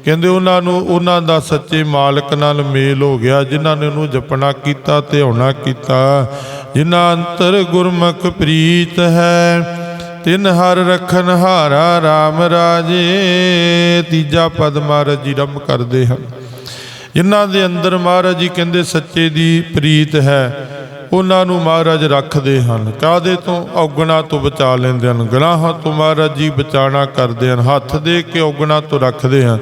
ਕਹਿੰਦੇ, ਉਹਨਾਂ ਨੂੰ, ਉਹਨਾਂ ਦਾ ਸੱਚੇ ਮਾਲਕ ਨਾਲ ਮੇਲ ਹੋ ਗਿਆ, ਜਿਨ੍ਹਾਂ ਨੇ ਉਹਨੂੰ ਜਪਣਾ ਕੀਤਾ, ਧਿਆਉਣਾ ਕੀਤਾ। ਜਿਨ੍ਹਾਂ ਅੰਤਰ ਗੁਰਮੁਖ ਪ੍ਰੀਤ ਹੈ, ਤਿਨ ਹਰ ਰਖਨ ਹਾਰਾ RAM ਰਾਜੇ, ਤੀਜਾ ਪਦ ਮਹਾਰਾਜ ਜੀ ਰੰਭ ਕਰਦੇ ਹਨ। ਜਿਨ੍ਹਾਂ ਦੇ ਅੰਦਰ ਮਹਾਰਾਜ ਜੀ ਕਹਿੰਦੇ, ਸੱਚੇ ਦੀ ਪ੍ਰੀਤ ਹੈ ਉਹਨਾਂ ਨੂੰ ਮਹਾਰਾਜ ਰੱਖਦੇ ਹਨ। ਕਾਦੇ ਤੋਂ? ਔਗਣਾ ਤੋਂ ਬਚਾ ਲੈਂਦੇ ਹਨ। ਗੁਨਾਹਾਂ ਤੋਂ ਮਹਾਰਾਜ ਜੀ ਬਚਾਣਾ ਕਰਦੇ ਹਨ। ਹੱਥ ਦੇ ਕੇ ਔਗਣਾ ਤੋਂ ਰੱਖਦੇ ਹਨ।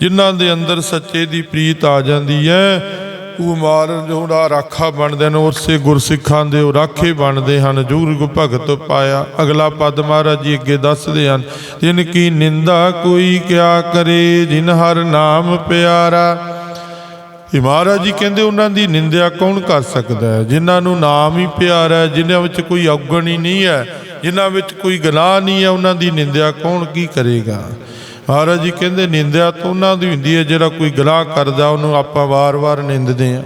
ਜਿਨ੍ਹਾਂ ਦੇ ਅੰਦਰ ਸੱਚੇ ਦੀ ਪ੍ਰੀਤ ਆ ਜਾਂਦੀ ਹੈ, ਉਹ ਮਾਰਨ ਜਿਹੜਾ ਰਾਖਾ ਬਣਦੇ ਨੇ ਉਸੇ ਗੁਰਸਿੱਖਾਂ ਦੇ ਉਹ ਰਾਖੇ ਬਣਦੇ ਹਨ। ਜੁਗ ਭਗਤ ਪਾਇਆ। ਅਗਲਾ ਪਦ ਮਹਾਰਾਜ ਜੀ ਅੱਗੇ ਦੱਸਦੇ ਹਨ, ਜਿਨ ਕੀ ਨਿੰਦਾ ਕੋਈ ਕਿਆ ਕਰੇ, ਜਿਨ ਹਰ ਨਾਮ ਪਿਆਰਾ ਇਹ ਮਹਾਰਾਜ ਜੀ ਕਹਿੰਦੇ ਉਹਨਾਂ ਦੀ ਨਿੰਦਿਆ ਕੌਣ ਕਰ ਸਕਦਾ ਹੈ? ਜਿਨ੍ਹਾਂ ਨੂੰ ਨਾਮ ਹੀ ਪਿਆਰਾ ਹੈ, ਜਿਨ੍ਹਾਂ ਵਿੱਚ ਕੋਈ ਔਗਣ ਹੀ ਨਹੀਂ ਹੈ, ਜਿਨ੍ਹਾਂ ਵਿੱਚ ਕੋਈ ਗੁਨਾਹ ਨਹੀਂ ਹੈ, ਉਹਨਾਂ ਦੀ ਨਿੰਦਿਆ ਕੌਣ ਕੀ ਕਰੇਗਾ? ਮਹਾਰਾਜ ਜੀ ਕਹਿੰਦੇ ਨਿੰਦਿਆ ਤਾਂ ਉਹਨਾਂ ਦੀ ਹੁੰਦੀ ਹੈ, ਜਿਹੜਾ ਕੋਈ ਗੁਨਾਹ ਕਰਦਾ, ਉਹਨੂੰ ਆਪਾਂ ਵਾਰ-ਵਾਰ ਨਿੰਦਦੇ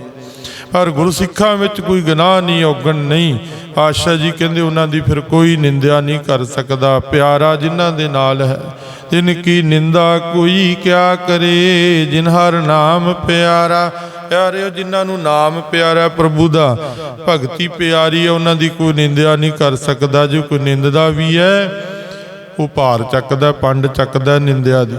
ਹਾਂ ਪਰ ਗੁਰਸਿੱਖਾਂ ਵਿੱਚ ਕੋਈ ਗਨਾਹ ਨਹੀਂ, ਔਗਣ ਨਹੀਂ। ਪਾਤਸ਼ਾਹ ਜੀ ਕਹਿੰਦੇ, ਉਹਨਾਂ ਦੀ ਫਿਰ ਕੋਈ ਨਿੰਦਿਆ ਨਹੀਂ ਕਰ ਸਕਦਾ। ਪਿਆਰਾ ਜਿਨ੍ਹਾਂ ਦੇ ਨਾਲ ਹੈ ਤਿਨ ਕੀ ਨਿੰਦਾ ਕੋਈ ਕਿਆ ਕਰੇ, ਜਿਨ ਹਰ ਨਾਮ ਪਿਆਰਾ। ਪਿਆਰਿਓ ਜਿਨ੍ਹਾਂ ਨੂੰ ਨਾਮ ਪਿਆਰਾ ਪ੍ਰਭੂ ਦਾ। ਭਗਤੀ ਪਿਆਰੀ ਹੈ, ਉਹਨਾਂ ਦੀ ਕੋਈ ਨਿੰਦਿਆ ਨਹੀਂ ਕਰ ਸਕਦਾ। ਜੇ ਕੋਈ ਨਿੰਦਦਾ ਵੀ ਹੈ ਉਹ ਭਾਰ ਚੱਕਦਾ, ਪੰਡ ਚੱਕਦਾ, ਨਿੰਦਿਆ ਦੀ।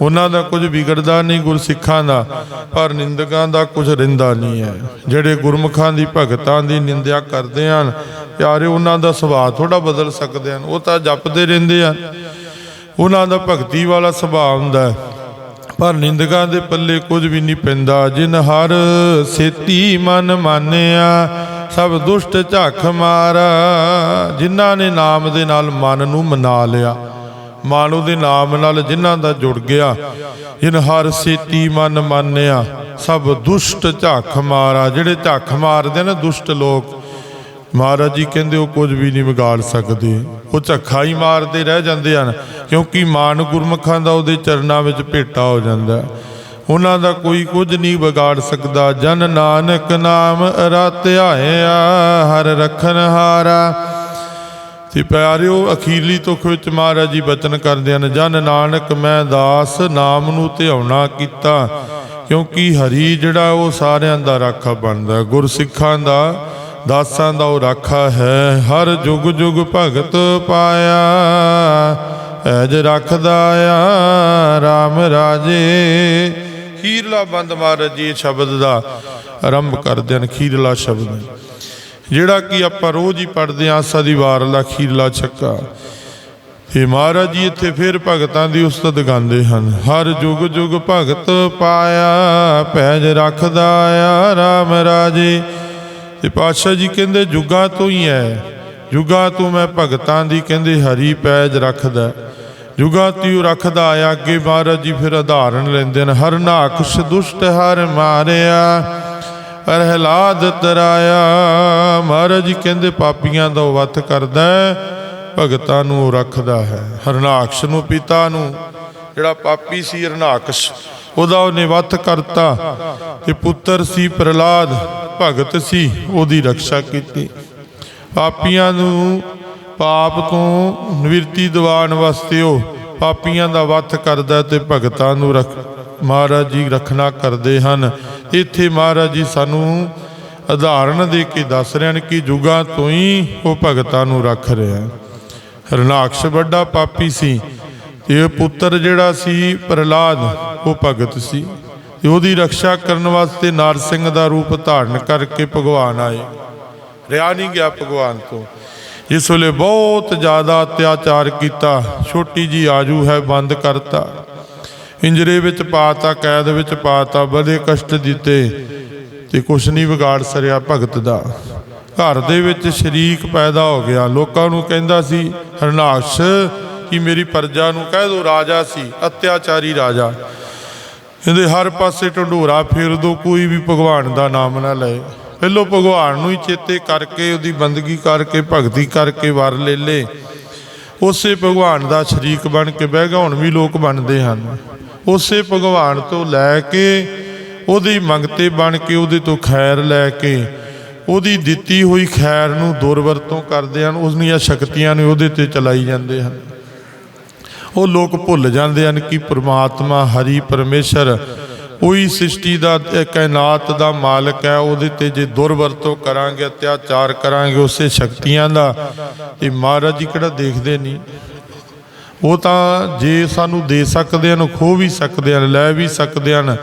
ਉਹਨਾਂ ਦਾ ਕੁਝ ਵਿਗੜਦਾ ਨਹੀਂ ਗੁਰਸਿੱਖਾਂ ਦਾ, ਪਰ ਨਿੰਦਕਾਂ ਦਾ ਕੁਝ ਰਿੰਦਾ ਨਹੀਂ ਹੈ। ਜਿਹੜੇ ਗੁਰਮੁਖਾਂ ਦੀ ਭਗਤਾਂ ਦੀ ਨਿੰਦਿਆ ਕਰਦੇ ਹਨ, ਪਿਆਰੇ, ਉਹਨਾਂ ਦਾ ਸੁਭਾਅ ਥੋੜਾ ਬਦਲ ਸਕਦੇ ਹਨ। ਉਹ ਤਾਂ ਜਪਦੇ ਰਹਿੰਦੇ ਹਨ। ਉਹਨਾਂ ਦਾ ਭਗਤੀ ਵਾਲਾ ਸੁਭਾਅ ਹੁੰਦਾ ਪਰ ਨਿੰਦਕਾਂ ਦੇ ਪੱਲੇ ਕੁਝ ਵੀ ਨਹੀਂ ਪੈਂਦਾ। ਜਿਨ ਹਰ ਸੇਤੀ ਮਨ ਮਾਨਿਆ ਸਭ ਦੁਸ਼ਟ ਝੱਖ ਮਾਰਾ। ਜਿਨ੍ਹਾਂ ਨੇ ਨਾਮ ਦੇ ਨਾਲ ਮਨ ਨੂੰ ਮਨਾ ਲਿਆ, ਮਨ ਉਹਦੇ ਨਾਮ ਨਾਲ ਜਿਨ੍ਹਾਂ ਦਾ ਜੁੜ ਗਿਆ, ਜਿਨ ਹਰ ਸੇਤੀ ਮਨ ਮਾਨਿਆ, ਸਭ ਦੁਸ਼ਟ ਝੱਖ ਮਾਰਾ। ਜਿਹੜੇ ਝੱਖ ਮਾਰਦੇ ਨੇ ਦੁਸ਼ਟ ਲੋਕ, ਮਹਾਰਾਜ ਜੀ ਕਹਿੰਦੇ ਉਹ ਕੁਝ ਵੀ ਨਹੀਂ ਵਿਗਾੜ ਸਕਦੇ। ਉਹ ਝੱਖਾ ਹੀ ਮਾਰਦੇ ਰਹਿ ਜਾਂਦੇ ਹਨ, ਕਿਉਂਕਿ ਮਾਨ ਗੁਰਮੁਖਾਂ ਦਾ ਉਹਦੇ ਚਰਨਾਂ ਵਿੱਚ ਭੇਟਾ ਹੋ ਜਾਂਦਾ। ਹੈ। ਉਹਨਾਂ ਦਾ ਕੋਈ ਕੁਝ ਨਹੀਂ ਵਿਗਾੜ ਸਕਦਾ। ਜਨ ਨਾਨਕ ਨਾਮ ਰਤਿਆਇਆ ਹਰ ਰਖਨ ਹਾਰਾ। ਤੇ ਪਿਆਰਿਓ, ਅਖੀਰਲੀ ਤੁਖ ਵਿੱਚ ਮਹਾਰਾਜ ਜੀ ਬਚਨ ਕਰਦੇ ਹਨ, ਜਨ ਨਾਨਕ ਮੈਂ ਦਾਸ, ਨਾਮ ਨੂੰ ਧਿਆਉਣਾ ਕੀਤਾ, ਕਿਉਂਕਿ ਹਰੀ ਜਿਹੜਾ ਉਹ ਸਾਰਿਆਂ ਦਾ ਰਾਖਾ ਬਣਦਾ। ਗੁਰਸਿੱਖਾਂ ਦਾ, ਦਾਸਾਂ ਦਾ ਉਹ ਰਾਖਾ ਹੈ। ਹਰ ਜੁਗ ਜੁਗ ਭਗਤ ਪਾਇਆ, ਐਜ ਰੱਖਦਾ ਆ RAM ਰਾਜੇ। ਖੀਰਲਾ ਬੰਦ ਮਹਾਰਾਜ ਜੀ ਸ਼ਬਦ ਦਾ ਆਰੰਭ ਕਰਦੇ ਹਨ, ਖੀਰਲਾ ਸ਼ਬਦ। ਜਿਹੜਾ ਕਿ ਆਪਾਂ ਰੋਜ਼ ਹੀ ਪੜ੍ਹਦੇ ਆਂ ਆਸਾ ਦੀ ਵਾਰ ਖੀਰਲਾ ਛੱਕਾ। ਇਹ ਮਹਾਰਾਜ ਜੀ ਇੱਥੇ ਫਿਰ ਭਗਤਾਂ ਦੀ ਉਸਤਤ ਗਾਉਂਦੇ ਹਨ। ਹਰ ਜੁਗ ਜੁਗ ਭਗਤ ਪਾਇਆ, ਪੈਜ ਰੱਖਦਾ ਆ RAM ਰਾਜੇ। ਤੇ ਪਾਤਸ਼ਾਹ ਜੀ ਕਹਿੰਦੇ, ਜੁਗਾਂ ਤੋਂ ਹੀ ਹੈ ਜੁਗਾਂ ਤੋਂ ਮੈਂ ਭਗਤਾਂ ਦੀ ਕਹਿੰਦੇ, ਹਰੀ ਪੈਜ ਰੱਖਦਾ। ਜੁਗਾਂ ਤਿਉ ਰੱਖਦਾ ਆ, ਅੱਗੇ ਮਹਾਰਾਜ ਜੀ ਫਿਰ ਉਦਾਹਰਣ ਲੈਂਦੇ ਨੇ ਹਰ ਨਾਖਸ਼ ਦੁਸ਼ਟ ਹਰ ਮਾਰਿਆ ਪ੍ਰਹਿਲਾਦ ਤਰਾਇਆ। ਮਹਾਰਾਜ ਜੀ ਕਹਿੰਦੇ, ਪਾਪੀਆਂ ਦਾ ਉਹ ਵੱਤ ਕਰਦਾ ਭਗਤਾਂ ਨੂੰ ਉਹ ਰੱਖਦਾ ਹੈ। ਹਰਨਾਕਸ਼ ਨੂੰ, ਪਿਤਾ ਨੂੰ, ਜਿਹੜਾ ਪਾਪੀ ਸੀ ਹਰਨਾਕਸ਼ ਉਹਦਾ ਉਹਨੇ ਵੱਤ ਕਰਤਾ। ਤੇ ਪੁੱਤਰ ਸੀ ਪ੍ਰਹਿਲਾਦ, ਭਗਤ ਸੀ, ਉਹਦੀ ਰੱਖਿਆ ਕੀਤੀ। ਪਾਪੀਆਂ ਨੂੰ ਪਾਪ ਤੋਂ ਨਿਵਰਤੀ ਦਿਵਾਉਣ ਵਾਸਤੇ ਉਹ ਪਾਪੀਆਂ ਦਾ ਵੱਥ ਕਰਦਾ ਤੇ ਭਗਤਾਂ ਨੂੰ ਰੱਖ, ਮਹਾਰਾਜ ਜੀ ਰੱਖਣਾ ਕਰਦੇ ਹਨ। ਇੱਥੇ ਮਹਾਰਾਜ ਜੀ ਸਾਨੂੰ ਉਦਾਹਰਣ ਦੇ ਕੇ ਦੱਸ ਰਹੇ ਹਨ ਕਿ ਜੁਗਾਂ ਤੋਂ ਹੀ ਉਹ ਭਗਤਾਂ ਨੂੰ ਰੱਖ ਰਿਹਾ ਹੈ ਹਰਨਾਕਸ਼ ਵੱਡਾ ਪਾਪੀ ਸੀ ਤੇ ਇਹ ਪੁੱਤਰ ਜਿਹੜਾ ਸੀ ਪ੍ਰਹਲਾਦ, ਉਹ ਭਗਤ ਸੀ। ਤੇ ਉਹਦੀ ਰੱਖਿਆ ਕਰਨ ਵਾਸਤੇ ਨਾਰਸਿੰਘ ਦਾ ਰੂਪ ਧਾਰਨ ਕਰਕੇ ਭਗਵਾਨ ਆਏ। ਰਿਆ ਨਹੀਂ ਗਿਆ ਭਗਵਾਨ ਤੋਂ। ਇਸ ਵੇਲੇ ਬਹੁਤ ਜ਼ਿਆਦਾ ਅਤਿਆਚਾਰ ਕੀਤਾ, ਛੋਟੀ ਜੀ ਆਜੂ ਹੈ ਬੰਦ ਕਰਤਾ। ਇੰਜਰੇ ਵਿੱਚ ਪਾਤਾ, ਕੈਦ ਵਿੱਚ ਪਾਤਾ, ਬੜੇ ਕਸ਼ਟ ਦਿੱਤੇ ਤੇ ਕੁਛ ਨਹੀਂ ਵਿਗਾੜ ਸਰਿਆ ਭਗਤ ਦਾ। ਘਰ ਦੇ ਵਿੱਚ ਸ਼ਰੀਕ ਪੈਦਾ ਹੋ ਗਿਆ। ਲੋਕਾਂ ਨੂੰ ਕਹਿੰਦਾ ਸੀ, ਹਰਨਾਸ਼, ਕਿ ਮੇਰੀ ਪਰਜਾ ਨੂੰ ਕਹਿ ਦੋ, ਰਾਜਾ ਸੀ, ਅਤਿਆਚਾਰੀ ਰਾਜਾ। ਕਹਿੰਦੇ ਹਰ ਪਾਸੇ ਢੰਡੋਰਾ ਫੇਰ ਦੋ, ਕੋਈ ਵੀ ਭਗਵਾਨ ਦਾ ਨਾਮ ਨਾ ਲਏ। ਪਹਿਲੋ ਭਗਵਾਨ ਨੂੰ ਹੀ ਚੇਤੇ ਕਰਕੇ, ਉਹਦੀ ਬੰਦਗੀ ਕਰਕੇ, ਭਗਤੀ ਕਰਕੇ ਵਰ ਲੈ ਲੇ। ਉਸੇ ਭਗਵਾਨ ਦਾ ਸ਼ਰੀਕ ਬਣ ਕੇ ਬਹਿ ਗਿਆ, ਹੁਣ ਵੀ ਲੋਕ ਬਣਦੇ ਹਨ। ਉਸੇ ਭਗਵਾਨ ਤੋਂ ਲੈ ਕੇ, ਉਹਦੀ ਮੰਗਤੇ ਬਣ ਕੇ, ਉਹਦੇ ਤੋਂ ਖੈਰ ਲੈ ਕੇ, ਉਹਦੀ ਦਿੱਤੀ ਹੋਈ ਖੈਰ ਨੂੰ ਦੁਰਵਰਤੋਂ ਕਰਦੇ ਹਨ ਉਸ ਦੀਆਂ ਸ਼ਕਤੀਆਂ ਨੇ ਉਹਦੇ ਤੇ ਚਲਾਈ ਜਾਂਦੇ ਹਨ। ਉਹ ਲੋਕ ਭੁੱਲ ਜਾਂਦੇ ਹਨ ਕਿ ਪ੍ਰਮਾਤਮਾ ਹਰੀ ਪਰਮੇਸ਼ਰ ਉਹੀ ਸ੍ਰਿਸ਼ਟੀ ਦਾ ਕਾਇਨਾਤ ਦਾ ਮਾਲਕ ਹੈ, ਉਹਦੇ ਤੇ ਜੇ ਦੁਰਵਰਤੋਂ ਕਰਾਂਗੇ, ਅਤਿਆਚਾਰ ਕਰਾਂਗੇ, ਉਸੇ ਸ਼ਕਤੀਆਂ ਦਾ ਤੇ ਮਹਾਰਾਜ ਜੀ ਕਿਹੜਾ ਦੇਖਦੇ ਨਹੀਂ ਉਹ ਤਾਂ ਜੇ ਸਾਨੂੰ ਦੇ ਸਕਦੇ ਹਨ, ਖੋ ਵੀ ਸਕਦੇ ਹਨ, ਲੈ ਵੀ ਸਕਦੇ ਹਨ,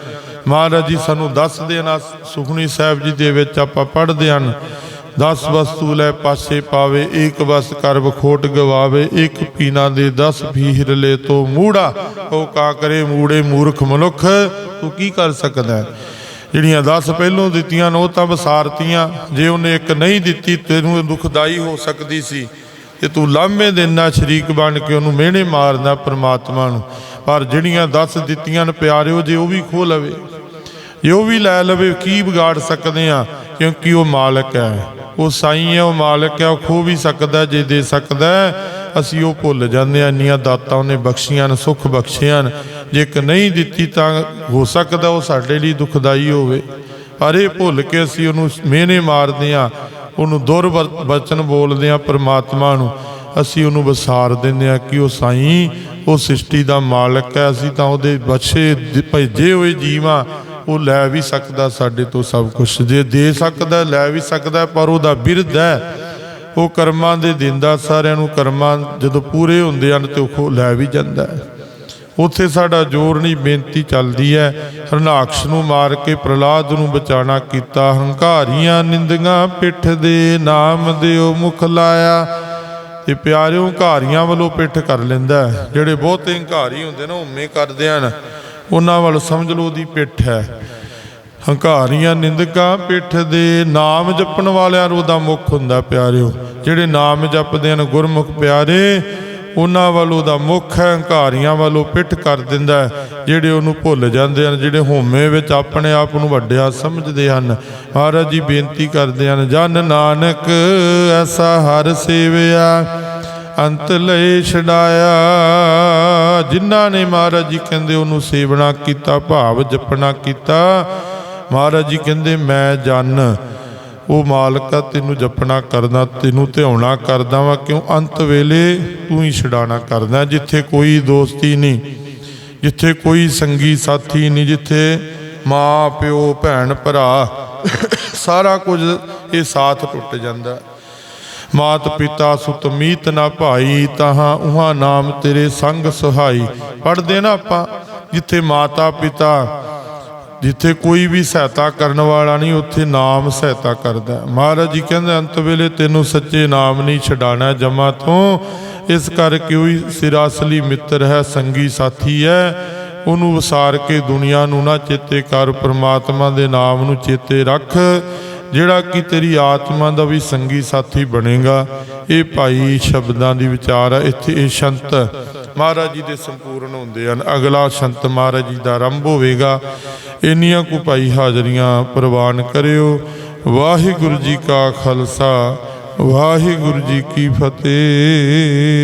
ਮਹਾਰਾਜ ਜੀ ਸਾਨੂੰ ਦੱਸਦੇ ਹਨ ਸੁਖਣੀ ਸਾਹਿਬ ਜੀ ਦੇ ਵਿੱਚ ਆਪਾਂ ਪੜ੍ਹਦੇ ਹਨ 10 ਵਸਤੂ ਲੈ ਪਾਸੇ ਪਾਵੇ ਇੱਕ ਵਸ ਕਰ ਖੋਟ ਗਵਾਵੇ ਇੱਕ ਪੀਨਾ ਦੇ 10 ਫੀਰ ਲੈ ਤੋ ਮੂੜਾ। ਉਹ ਕਾ ਕਰੇ ਮੂੜੇ ਮੂਰਖ ਮਨੁੱਖ, ਤੂੰ ਕੀ ਕਰ ਸਕਦਾ ਹੈ? ਜਿਹੜੀਆਂ 10 ਪਹਿਲੋਂ ਦਿੱਤੀਆਂ ਨੇ, ਉਹ ਤਾਂ ਵਸਾਰਤੀਆਂ। ਜੇ ਉਹਨੇ ਇੱਕ ਨਹੀਂ ਦਿੱਤੀ, ਤੈਨੂੰ ਦੁਖਦਾਈ ਹੋ ਸਕਦੀ ਸੀ। ਤੇ ਤੂੰ ਲਾਂਭੇ ਦੇਣਾ ਸ਼ਰੀਕ ਬਣ ਕੇ ਉਹਨੂੰ ਮਿਹਣੇ ਮਾਰਦਾ ਪ੍ਰਮਾਤਮਾ ਨੂੰ। ਪਰ ਜਿਹੜੀਆਂ 10 ਦਿੱਤੀਆਂ ਨੇ ਪਿਆਰਿਓ, ਜੇ ਉਹ ਵੀ ਖੋ ਲਵੇ, ਜੇ ਉਹ ਵੀ ਲੈ ਲਵੇ, ਕੀ ਵਿਗਾੜ ਸਕਦੇ ਆ ਕਿਉਂਕਿ ਉਹ ਮਾਲਕ ਹੈ। ਉਹ ਸਾਈਂ ਹੈ ਉਹ ਮਾਲਕ ਹੈ ਉਹ ਖੋ ਵੀ ਸਕਦਾ, ਜੇ ਦੇ ਸਕਦਾ ਅਸੀਂ ਉਹ ਭੁੱਲ ਜਾਂਦੇ ਆ ਇੰਨੀਆਂ ਦਾਤਾਂ ਉਹਨੇ ਬਖਸ਼ੀਆਂ ਨੇ ਸੁੱਖ ਬਖਸ਼ਿਆ ਨੇ ਜੇ ਇੱਕ ਨਹੀਂ ਦਿੱਤੀ ਤਾਂ ਹੋ ਸਕਦਾ ਉਹ ਸਾਡੇ ਲਈ ਦੁਖਦਾਈ ਹੋਵੇ। ਪਰ ਇਹ ਭੁੱਲ ਕੇ ਅਸੀਂ ਉਹਨੂੰ ਮਿਹਨੇ ਮਾਰਦੇ ਆ ਉਹਨੂੰ ਦੁਰ ਬਚਨ ਬੋਲਦੇ ਆ ਪਰਮਾਤਮਾ ਨੂੰ। ਅਸੀਂ ਉਹਨੂੰ ਵਿਸਾਰ ਦਿੰਦੇ ਆ ਕਿ ਉਹ ਸਾਈਂ, ਉਹ ਸ੍ਰਿਸ਼ਟੀ ਦਾ ਮਾਲਕ ਹੈ, ਅਸੀਂ ਤਾਂ ਉਹਦੇ ਬਖਸ਼ੇ ਭੇਜੇ ਹੋਏ ਜੀਵਾਂ। ਉਹ ਲੈ ਵੀ ਸਕਦਾ ਸਾਡੇ ਤੋਂ ਸਭ ਕੁਝ ਜੇ ਦੇ ਸਕਦਾ, ਲੈ ਵੀ ਸਕਦਾ, ਪਰ ਉਹਦਾ ਬਿਰਧ ਹੈ। ਉਹ ਕਰਮਾਂ ਦੇ ਦਿੰਦਾ, ਸਾਰਿਆਂ ਨੂੰ ਕਰਮਾਂ ਜਦੋਂ ਪੂਰੇ ਹੁੰਦੇ ਹਨ ਤੇ ਉਹ ਲੈ ਵੀ ਜਾਂਦਾ ਹੈ। ਉੱਥੇ ਸਾਡਾ ਜ਼ੋਰ ਨਹੀਂ, ਬੇਨਤੀ ਚੱਲਦੀ ਹੈ। ਹਰਨਾਕਸ਼ ਨੂੰ ਮਾਰ ਕੇ ਪ੍ਰਲਾਦ ਨੂੰ ਬਚਾਣਾ ਕੀਤਾ। ਹੰਕਾਰੀਆਂ ਨਿੰਦੀਆਂ ਪਿੱਠ ਦੇ ਨਾਮ ਦਿਓ ਮੁਖ ਲਾਇਆ। ਤੇ ਪਿਆਰਿਓ ਹੰਕਾਰੀਆਂ ਵੱਲੋਂ ਪਿੱਠ ਕਰ ਲੈਂਦਾ ਜਿਹੜੇ ਬਹੁਤੇ ਹੰਕਾਰੀ ਹੁੰਦੇ ਨੇ ਉਮੇ ਕਰਦੇ ਹਨ। ਉਹਨਾਂ ਵੱਲ ਸਮਝ ਲਓ ਉਹਦੀ ਪਿੱਠ ਹੈ। ਹੰਕਾਰੀਆਂ ਨਿੰਦਕਾਂ ਪਿੱਠ ਦੇ ਨਾਮ ਜਪਣ ਵਾਲਿਆਂ ਨੂੰ ਉਹਦਾ ਮੁਖ ਹੁੰਦਾ ਪਿਆਰਿਓ। ਜਿਹੜੇ ਨਾਮ ਜਪਦੇ ਹਨ, ਗੁਰਮੁਖ ਪਿਆਰੇ, ਉਹਨਾਂ ਵੱਲ ਉਹਦਾ ਮੁਖ ਹੈ, ਹੰਕਾਰੀਆਂ ਵੱਲੋਂ ਪਿੱਠ ਕਰ ਦਿੰਦਾ ਜਿਹੜੇ ਉਹਨੂੰ ਭੁੱਲ ਜਾਂਦੇ ਹਨ, ਜਿਹੜੇ ਹੋਮੇ ਵਿੱਚ ਆਪਣੇ ਆਪ ਨੂੰ ਵੱਡਿਆ ਸਮਝਦੇ ਹਨ। ਮਹਾਰਾਜ ਜੀ ਬੇਨਤੀ ਕਰਦੇ ਹਨ, ਜਨ ਨਾਨਕ ਐਸਾ ਹਰ ਸੇਵਿਆ ਅੰਤ ਲਈ ਛਡਾਇਆ। ਜਿਨ੍ਹਾਂ ਨੇ ਮਹਾਰਾਜ ਜੀ ਕਹਿੰਦੇ ਉਹਨੂੰ ਸੇਵਨਾ ਕੀਤਾ, ਭਾਵ ਜਪਣਾ ਕੀਤਾ, ਮਹਾਰਾਜ ਜੀ ਕਹਿੰਦੇ, ਮੈਂ ਜਨ। ਉਹ ਮਾਲਕਾ ਤੈਨੂੰ ਜਪਣਾ ਕਰਦਾ, ਤੈਨੂੰ ਧਿਆਉਣਾ ਕਰਦਾ ਵਾ। ਕਿਉਂ? ਅੰਤ ਵੇਲੇ ਤੂੰ ਹੀ ਛਡਾਣਾ ਕਰਦਾ। ਜਿੱਥੇ ਕੋਈ ਦੋਸਤੀ ਨਹੀਂ, ਜਿੱਥੇ ਕੋਈ ਸੰਗੀ ਸਾਥੀ ਨਹੀਂ, ਜਿੱਥੇ ਮਾਂ, ਪਿਓ, ਭੈਣ, ਭਰਾ, ਸਾਰਾ ਕੁਝ ਇਹ ਸਾਥ ਟੁੱਟ ਜਾਂਦਾ। ਮਾਤ ਪਿਤਾ ਸੁਤ ਮੀਤ ਨਾ ਭਾਈ, ਤਹਾਂ ਉਹਾਂ ਨਾਮ ਤੇਰੇ ਸੰਗ ਸੁਹਾਈ। ਪੜਦੇ ਨਾ ਆਪਾਂ, ਜਿੱਥੇ ਮਾਤਾ ਪਿਤਾ, ਜਿੱਥੇ ਕੋਈ ਵੀ ਸਹਾਇਤਾ ਕਰਨ ਵਾਲਾ ਨਹੀਂ, ਉੱਥੇ ਨਾਮ ਸਹਾਇਤਾ ਕਰਦਾ। ਮਹਾਰਾਜ ਜੀ ਕਹਿੰਦੇ, ਅੰਤ ਵੇਲੇ ਤੈਨੂੰ ਸੱਚੇ ਨਾਮ ਨਹੀਂ ਛਡਾਣਾ ਜਮਾ ਤੋਂ। ਇਸ ਕਰਕੇ ਉਹ ਸਿਰਾ ਅਸਲੀ ਮਿੱਤਰ ਹੈ, ਸੰਗੀ ਸਾਥੀ ਹੈ। ਉਹਨੂੰ ਵਿਸਾਰ ਕੇ ਦੁਨੀਆ ਨੂੰ ਨਾ ਚੇਤੇ ਕਰ, ਪ੍ਰਮਾਤਮਾ ਦੇ ਨਾਮ ਨੂੰ ਚੇਤੇ ਰੱਖ। ਜਿਹੜਾ ਕਿ ਤੇਰੀ ਆਤਮਾ ਦਾ ਵੀ ਸੰਗੀ ਸਾਥੀ ਬਣੇਗਾ। ਇਹ ਭਾਈ ਸ਼ਬਦਾਂ ਦੀ ਵਿਚਾਰ ਹੈ ਇੱਥੇ ਇਹ ਸ਼ੰਤ ਮਹਾਰਾਜ ਜੀ ਦੇ ਸੰਪੂਰਨ ਹੁੰਦੇ ਹਨ। ਅਗਲਾ ਸ਼ੰਤ ਮਹਾਰਾਜ ਜੀ ਦਾ ਆਰੰਭ ਹੋਵੇਗਾ। ਇੰਨੀਆਂ ਕੁ ਭਾਈ ਹਾਜ਼ਰੀਆਂ ਪ੍ਰਵਾਨ ਕਰਿਓ। ਵਾਹਿਗੁਰੂ ਜੀ ਕਾ ਖਾਲਸਾ, ਵਾਹਿਗੁਰੂ ਜੀ ਕੀ ਫਤਿਹ।